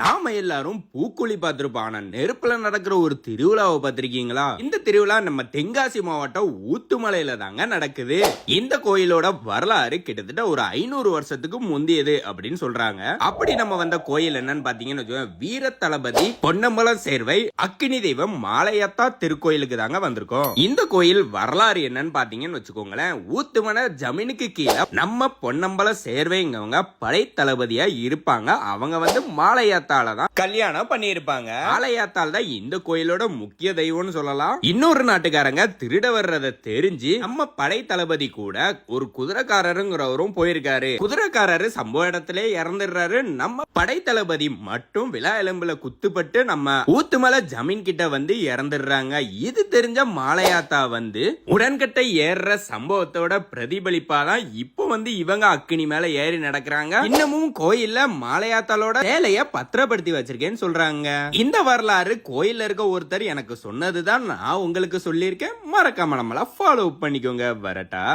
நாம எல்லாரும் பூக்குழி பார்த்திருப்போம். ஆனா நெருப்புல நடக்கிற ஒரு திருவிழாவை பார்த்திருக்கீங்களா? இந்த திருவிழா நம்ம தென்காசி மாவட்டம் ஊத்துமலையில தாங்க நடக்குது. இந்த கோயிலோட வரலாறு கிட்டத்தட்ட ஒரு ஐநூறு வருஷத்துக்கு முந்தியது அப்படின்னு சொல்றாங்க. அப்படி நம்ம வந்த கோயில் என்னன்னு பாத்தீங்கன்னு வீர தளபதி பொன்னம்பலம் சேர்வை அக்கினி தெய்வம் மாலையத்தா திருக்கோயிலுக்கு தாங்க வந்திருக்கோம். இந்த கோயில் வரலாறு என்னன்னு பாத்தீங்கன்னு வச்சுக்கோங்களேன் ஊத்துமலை ஜமீனுக்கு கீழே நம்ம பொன்னம்பல சேர்வைங்கவங்க படை தளபதியா இருப்பாங்க. அவங்க வந்து மாலையாத்தால தான் கல்யாணம் பண்ணியிருப்பாங்க. மாலையாத்தால் தான் இந்த கோயிலோட முக்கிய தெய்வம்னு சொல்லலாம். இன்னொரு நாட்டுக்காரங்க திருட வர்றத தெரிஞ்சு நம்ம படை தளபதி கூட ஒரு குதிரைக்காரருங்கிறவரும் போயிருக்காரு. குதிரைக்காரரு சம்பவ இடத்திலே இறந்துடுறாரு. நம்ம படைத்தளபதி மட்டும் விழா எலும்புல குத்துப்பட்டு நம்ம ஊத்துமலை ஜமீன் கிட்ட வந்து இறந்துடுறாங்க. இது தெரிஞ்ச மாலையாத்தா வந்து உடன்கட்டை ஏறுற சம்பவத்தோட பிரதிபலிப்பா தான் இப்போ வந்து இவங்க அக்கினி மேல ஏறி நடக்கிறாங்க. இன்னமும் கோயில்ல மாலையாத்தாலோட வேலைய பத்திரப்படுத்தி வச்சிருக்கேன்னு சொல்றாங்க. இந்த வரலாறு கோயில்ல இருக்க ஒருத்தர் எனக்கு சொன்னதுதான் நான் உங்களுக்கு சொல்லியிருக்கேன். மறக்காம நம்மள ஃபாலோ பண்ணிக்கோங்க. வரட்டா.